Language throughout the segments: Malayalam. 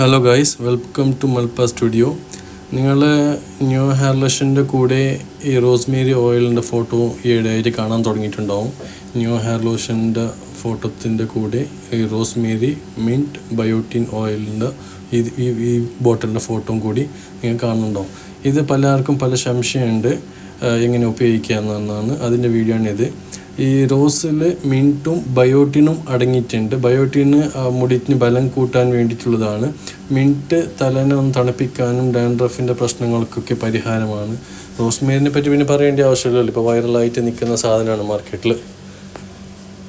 ഹലോ ഗൈസ് വെൽക്കം ടു മൽപ്പ സ്റ്റുഡിയോ നിങ്ങൾ ന്യൂ ഹെയർ ലോഷന്റെ കൂടെ ഈ റോസ്മേരി ഓയിലിന്റെ ഫോട്ടോ ഈയിടെയായിട്ട് കാണാൻ തുടങ്ങിയിട്ടുണ്ടാവും. ന്യൂ ഹെയർ ലോഷന്റെ ഫോട്ടോത്തിന്റെ കൂടെ ഈ റോസ്മേരി മിന്റ് ബയോട്ടിൻ ഓയിലിന്റെ ഈ ഈ ഈ ബോട്ടിലിന്റെ ഫോട്ടോയും കൂടി നിങ്ങൾ കാണുന്നുണ്ടാവും. ഇത് പലർക്കും പല സംശയമുണ്ട് എങ്ങനെ ഉപയോഗിക്കുക എന്നാണ് അതിന്റെ വീഡിയോ ആണിത്. ഈ റോസിൽ മിന്റും ബയോട്ടിനും അടങ്ങിയിട്ടുണ്ട്. ബയോട്ടിന് മുടിക്ക് ബലം കൂട്ടാൻ വേണ്ടിയിട്ടുള്ളതാണ്. മിന്റ് തലനെ ഒന്ന് തണുപ്പിക്കാനും ഡാൻഡ്രഫിന്റെ പ്രശ്നങ്ങൾക്കൊക്കെ പരിഹാരമാണ്. റോസ്മേരിനെ പറ്റി പിന്നെ പറയേണ്ട ആവശ്യമില്ലല്ലോ. ഇപ്പോൾ വൈറലായിട്ട് നിൽക്കുന്ന സാധനമാണ് മാർക്കറ്റിൽ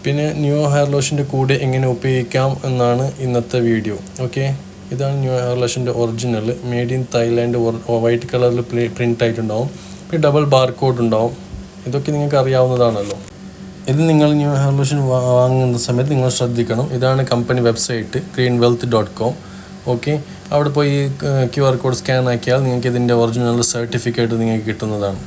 പിന്നെ ന്യൂ ഹെയർ ലോഷന്റെ കൂടെ എങ്ങനെ ഉപയോഗിക്കാം എന്നാണ് ഇന്നത്തെ വീഡിയോ. ഓക്കെ? ഇതാണ് new hair ലോഷന്റെ original. Made in Thailand white കളറിൽ പ്രിന്റ് ആയിട്ടുണ്ടാവും പിന്നെ ഡബിൾ ബാർകോഡ് ഉണ്ടാവും ഇതൊക്കെ നിങ്ങൾക്ക് അറിയാവുന്നതാണല്ലോ. ഇത് നിങ്ങൾ ന്യൂ ഹെയർ ലോഷൻ വാങ്ങുന്ന സമയത്ത് നിങ്ങൾ ശ്രദ്ധിക്കണം. ഇതാണ് company website green wealth dot com okay അവിടെ പോയി ക്യു ആർ കോഡ് സ്കാൻ ആക്കിയാൽ നിങ്ങൾക്ക് ഇതിന്റെ ഒറിജിനൽ സർട്ടിഫിക്കറ്റ് നിങ്ങൾക്ക് കിട്ടുന്നതാണ്.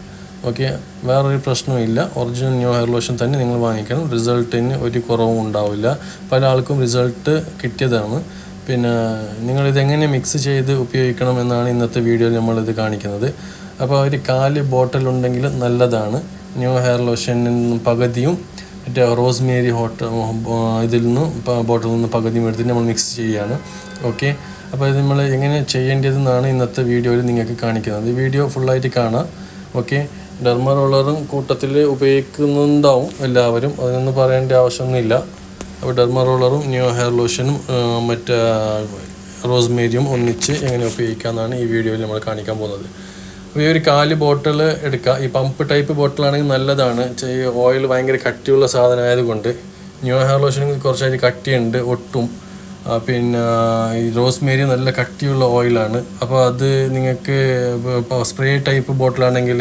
ഓക്കെ വേറൊരു പ്രശ്നമില്ല ഒറിജിനൽ ന്യൂ ഹെയർ ലോഷൻ തന്നെ നിങ്ങൾ വാങ്ങിക്കണം. റിസൾട്ടിന് ഒരു കുറവും ഉണ്ടാവില്ല. പല ആൾക്കും റിസൾട്ട് കിട്ടിയതാണ്. പിന്നെ നിങ്ങളിതെങ്ങനെ മിക്സ് ചെയ്ത് ഉപയോഗിക്കണം എന്നാണ് ഇന്നത്തെ വീഡിയോയിൽ നമ്മളിത് കാണിക്കുന്നത്. അപ്പോൾ ഒരു കാൽ ബോട്ടിൽ ഉണ്ടെങ്കിൽ നല്ലതാണ്. ന്യൂ ഹെയർ ലോഷനിൽ നിന്നും പകുതിയും മറ്റേ റോസ്മേരി ഹോട്ട ഇതിൽ നിന്ന് ബോട്ടിൽ നിന്ന് പകുതിയും എടുത്തിട്ട് നമ്മൾ മിക്സ് ചെയ്യുകയാണ്. ഓക്കെ അപ്പോൾ ഇത് നമ്മൾ എങ്ങനെ ചെയ്യേണ്ടതെന്നാണ് ഇന്നത്തെ വീഡിയോയിൽ നിങ്ങൾക്ക് കാണിക്കുന്നത്. വീഡിയോ ഫുള്ളായിട്ട് കാണാം ഓക്കെ ഡെർമ റോളറും കൂട്ടത്തിൽ ഉപയോഗിക്കുന്നുണ്ടാവും എല്ലാവരും. അതിനൊന്നും പറയേണ്ട ആവശ്യമൊന്നുമില്ല. അപ്പോൾ ഡെർമ റോളറും ന്യൂ ഹെയർ ലോഷനും മറ്റേ റോസ്മേരിയും ഒന്നിച്ച് എങ്ങനെ ഉപയോഗിക്കാമെന്നാണ് ഈ വീഡിയോയിൽ നമ്മൾ കാണിക്കാൻ പോകുന്നത്. ഈ ഒരു കാൽ ബോട്ടിൽ എടുക്കുക ഈ പമ്പ് ടൈപ്പ് ബോട്ടിലാണെങ്കിൽ നല്ലതാണ്. ഓയിൽ ഭയങ്കര കട്ടിയുള്ള സാധനം ആയതുകൊണ്ട് ന്യൂ ഹെയർ ലോഷനും കുറച്ചായിട്ട് കട്ടിയുണ്ട് ഒട്ടും. പിന്നെ ഈ റോസ്മേരി നല്ല കട്ടിയുള്ള ഓയിലാണ് അപ്പോൾ അത് നിങ്ങൾക്ക് സ്പ്രേ ടൈപ്പ് ബോട്ടിലാണെങ്കിൽ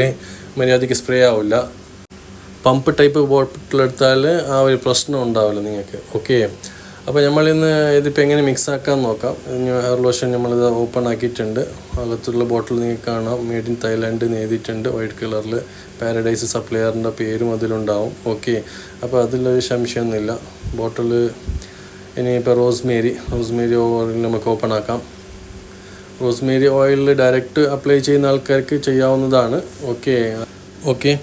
മര്യാദയ്ക്ക് സ്പ്രേ ആവില്ല. പമ്പ് ടൈപ്പ് ബോട്ടിലെടുത്താൽ ആ ഒരു പ്രശ്നം ഉണ്ടാവില്ല നിങ്ങൾക്ക്. ഓക്കെ അപ്പോൾ നമ്മളിന്ന് ഇതിപ്പോൾ എങ്ങനെ മിക്സ് ആക്കാൻ നോക്കാം ഹെയർ ലോഷൻ നമ്മളിത് ഓപ്പൺ ആക്കിയിട്ടുണ്ട്. അകത്തുള്ള ബോട്ടിൽ നിങ്ങൾക്ക് കാണാം. മെയ്ഡ് ഇൻ തായ്ലാൻഡ് എഴുതിയിട്ടുണ്ട്. വൈറ്റ് കളറിൽ പാരഡൈസ് സപ്ലയറിന്റെ പേരും അതിലുണ്ടാവും. ഓക്കെ അപ്പോൾ അതിലൊരു സംശയമൊന്നുമില്ല. ബോട്ടിൽ ഇനിയിപ്പോൾ റോസ്മേരി റോസ്മേരി ഓയിൽ നമുക്ക് ഓപ്പൺ ആക്കാം. റോസ്മേരി ഓയിൽ ഡയറക്റ്റ് അപ്ലൈ ചെയ്യുന്ന ആൾക്കാർക്ക് ചെയ്യാവുന്നതാണ്. ഓക്കെ ഓക്കെ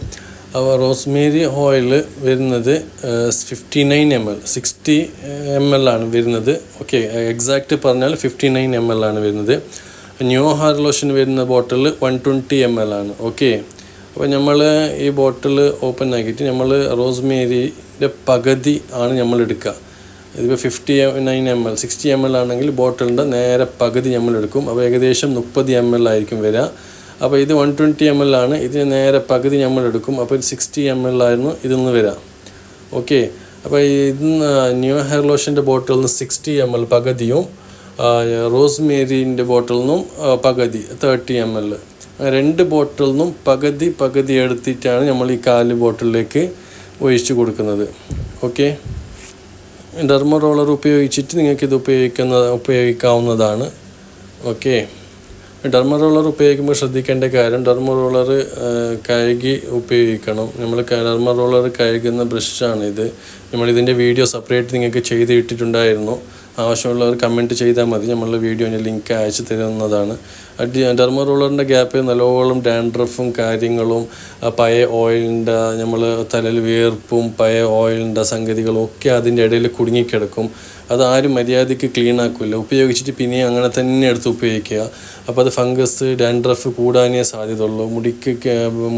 റോസ്മേരി ഓയിൽ വരുന്നത് fifty nine M L sixty M L ആണ് വരുന്നത്. ഓക്കെ എക്സാക്റ്റ് പറഞ്ഞാൽ ഫിഫ്റ്റി നയൻ എം എൽ ആണ് വരുന്നത്. ന്യൂ ഹെയർ ലോഷൻ വരുന്ന bottle one twenty M L ആണ്. ഓക്കെ അപ്പോൾ നമ്മൾ ഈ ബോട്ടിൽ ഓപ്പൺ ആക്കിയിട്ട് നമ്മൾ റോസ്മേരിയുടെ പകുതി ആണ് നമ്മൾ എടുക്കുക. ഇതിപ്പോൾ fifty nine M L sixty M L ആണെങ്കിൽ ബോട്ടിലിന്റെ നേരെ പകുതി നമ്മൾ എടുക്കും. അപ്പോൾ ഏകദേശം മുപ്പത് എം എൽ ആയിരിക്കും വരിക അപ്പോൾ ഇത് വൺ ട്വന്റി എം എൽ ആണ്. ഇതിന് നേരെ പകുതി നമ്മൾ എടുക്കും. അപ്പോൾ ഇത് സിക്സ്റ്റി എം എൽ ആയിരുന്നു ഇതിൽ നിന്ന് വരാം ഓക്കെ അപ്പോൾ ഇത് ന്യൂ ഹെയർ ലോഷന്റെ ബോട്ടിൽ നിന്ന് സിക്സ്റ്റി എം എൽ പകുതിയും റോസ്മേരിന്റെ ബോട്ടിൽ നിന്നും പകുതി തേർട്ടി എം എൽ രണ്ട് ബോട്ടിൽ നിന്നും പകുതി പകുതി എടുത്തിട്ടാണ് നമ്മൾ ഈ കാൽ ബോട്ടിലേക്ക് ഒഴിച്ചു കൊടുക്കുന്നത്. ഓക്കെ ഡെർമ റോളർ ഉപയോഗിച്ചിട്ട് നിങ്ങൾക്കിത് ഉപയോഗിക്കുന്ന ഉപയോഗിക്കാവുന്നതാണ്. ഓക്കെ ഡെർമ റോളർ ഉപയോഗിക്കുമ്പോൾ ശ്രദ്ധിക്കേണ്ട കാര്യം ഡെർമ റോളർ കഴുകി ഉപയോഗിക്കണം. നമ്മൾ ഡെർമ റോളർ കഴുകുന്ന ബ്രഷാണിത്. നമ്മളിതിന്റെ വീഡിയോ സെപ്പറേറ്റ് നിങ്ങൾക്ക് ചെയ്ത് ഇട്ടിട്ടുണ്ടായിരുന്നു ആവശ്യമുള്ളവർ കമന്റ് ചെയ്താൽ മതി. നമ്മളുടെ വീഡിയോന്റെ ലിങ്ക് അയച്ചു തരുന്നതാണ്. ഡെർമ റോളറിന്റെ ഗ്യാപ്പിൽ നല്ലോണം ഡാൻഡ്രഫും കാര്യങ്ങളും പയ ഓയിലിന്റെ നമ്മൾ തലയിൽ വീർപ്പും പഴയ ഓയിലിന്റെ സംഗതികളും ഒക്കെ അതിന്റെ ഇടയിൽ കുടുങ്ങിക്കിടക്കും. അത് ആരും മര്യാദയ്ക്ക് ക്ലീൻ ആക്കില്ല ഉപയോഗിച്ചിട്ട് പിന്നെയും അങ്ങനെ തന്നെ എടുത്ത് ഉപയോഗിക്കുക. അപ്പോൾ അത് ഫംഗസ് ഡാൻഡ്രഫ് കൂടാനേ സാധ്യതയുള്ളൂ. മുടിക്ക്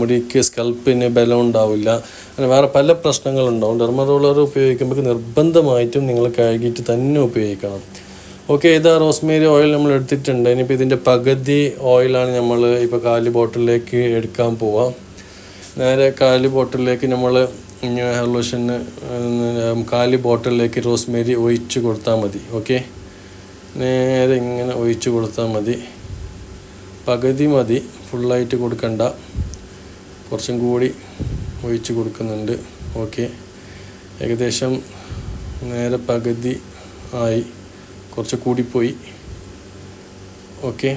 മുടിക്ക് സ്കൽപ്പിന് ബലം ഉണ്ടാവില്ല. അങ്ങനെ വേറെ പല പ്രശ്നങ്ങളുണ്ടാവും ഡെർമ റോളർ ഉപയോഗിക്കുമ്പോൾ നിർബന്ധമായിട്ടും നിങ്ങൾ കഴുകിയിട്ട് തന്നെ ഉപയോഗിക്കണം. ഓക്കെ ഇതാ റോസ്മേരി ഓയിൽ നമ്മൾ എടുത്തിട്ടുണ്ട്. ഇനിയിപ്പോൾ ഇതിന്റെ പകുതി ഓയിലാണ് നമ്മൾ ഇപ്പോൾ കാലി ബോട്ടിലേക്ക് എടുക്കാൻ പോവാം. നേരെ കാലി ബോട്ടിലേക്ക് നമ്മൾ ഹെയർ ലോഷന് കാലി ബോട്ടിലേക്ക് റോസ്മേരി ഒഴിച്ച് കൊടുത്താൽ മതി. ഓക്കെ നേരെ ഇങ്ങനെ ഒഴിച്ച് കൊടുത്താൽ മതി. പകുതി മതി. ഫുള്ളായിട്ട് കൊടുക്കണ്ട. കുറച്ചും കൂടി ഒഴിച്ച് കൊടുക്കുന്നുണ്ട്. ഓക്കെ ഏകദേശം നേരെ പകുതി ആയി. കുറച്ച് കൂടിപ്പോയി. ഓക്കെ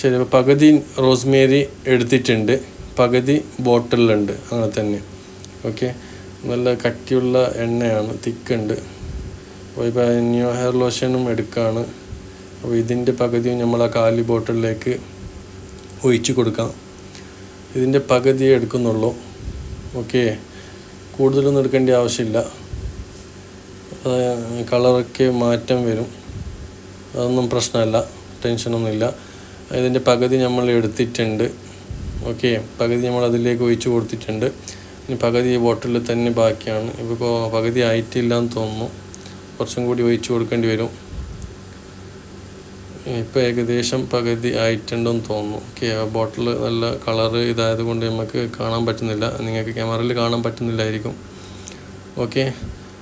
ശരി അപ്പോൾ പകുതി റോസ്മേരി എടുത്തിട്ടുണ്ട്. പകുതി ബോട്ടിലുണ്ട്. അങ്ങനെ തന്നെ. ഓക്കെ നല്ല കട്ടിയുള്ള എണ്ണയാണ്. തിക്കുണ്ട്. അപ്പോൾ ഇപ്പോൾ ന്യൂ ഹെയർ ലോഷനും എടുക്കുകയാണ് അപ്പോൾ ഇതിന്റെ പകുതിയും നമ്മൾ ആ കാലി ബോട്ടിലേക്ക് ഒഴിച്ച് കൊടുക്കാം. ഇതിന്റെ പകുതിയേ എടുക്കുന്നുള്ളൂ. ഓക്കെ. കൂടുതലൊന്നും എടുക്കേണ്ട ആവശ്യമില്ല. കളറൊക്കെ മാറ്റം വരും. അതൊന്നും പ്രശ്നമല്ല. ടെൻഷനൊന്നുമില്ല. ഇതിന്റെ പകുതി നമ്മൾ എടുത്തിട്ടുണ്ട്. ഓക്കെ. പകുതി നമ്മൾ അതിലേക്ക് ഒഴിച്ചു കൊടുത്തിട്ടുണ്ട്. ഇനി പകുതി ഈ ബോട്ടിലിൽ തന്നെ ബാക്കിയാണ്. ഇപ്പോൾ പകുതി ആയിട്ടില്ല എന്ന് തോന്നുന്നു. കുറച്ചും കൂടി ഒഴിച്ചു കൊടുക്കേണ്ടി വരും. ഇപ്പോൾ ഏകദേശം പകുതി ആയിട്ടുണ്ടെന്ന് തോന്നുന്നു. ഓക്കെ ആ ബോട്ടിൽ നല്ല കളറ് ഇതായത് കൊണ്ട് നമുക്ക് കാണാൻ പറ്റുന്നില്ല. നിങ്ങൾക്ക് ക്യാമറയിൽ കാണാൻ പറ്റുന്നില്ലായിരിക്കും. ഓക്കെ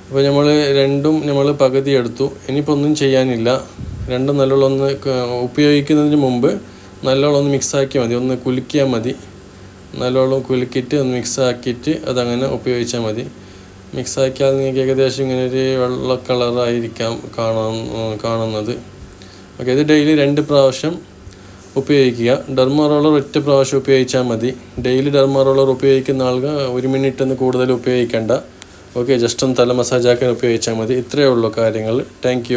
അപ്പോൾ നമ്മൾ രണ്ടും നമ്മൾ പകുതി എടുത്തു. ഇനിയിപ്പോൾ ഒന്നും ചെയ്യാനില്ല. രണ്ടും നല്ലോണം ഉപയോഗിക്കുന്നതിന് മുമ്പ് നല്ലോണം ഒന്ന് മിക്സാക്കിയാൽ മതി. ഒന്ന് കുലുക്കിയാൽ മതി. നല്ലോണം കുലുക്കിയിട്ട് ഒന്ന് മിക്സാക്കിയിട്ട് അതങ്ങനെ ഉപയോഗിച്ചാൽ മതി. മിക്സാക്കിയാൽ നിങ്ങൾക്ക് ഏകദേശം ഇങ്ങനെ ഒരു വെള്ള കളറായിരിക്കാം കാണാൻ കാണുന്നത്. ഓക്കെ ഇത് ഡെയിലി രണ്ട് പ്രാവശ്യം ഉപയോഗിക്കുക. ഡെർമ റോളർ ഒറ്റ പ്രാവശ്യം ഉപയോഗിച്ചാൽ മതി. ഡെയിലി ഡെർമ റോളർ ഉപയോഗിക്കുന്ന ആൾക്ക് ഒരു മിനിറ്റ് എന്ന് കൂടുതൽ ഉപയോഗിക്കേണ്ട. ഓക്കെ ജസ്റ്റ് ഒന്ന് തല മസാജാക്കാൻ ഉപയോഗിച്ചാൽ മതി. ഇത്രയേ ഉള്ളൂ കാര്യങ്ങൾ. താങ്ക്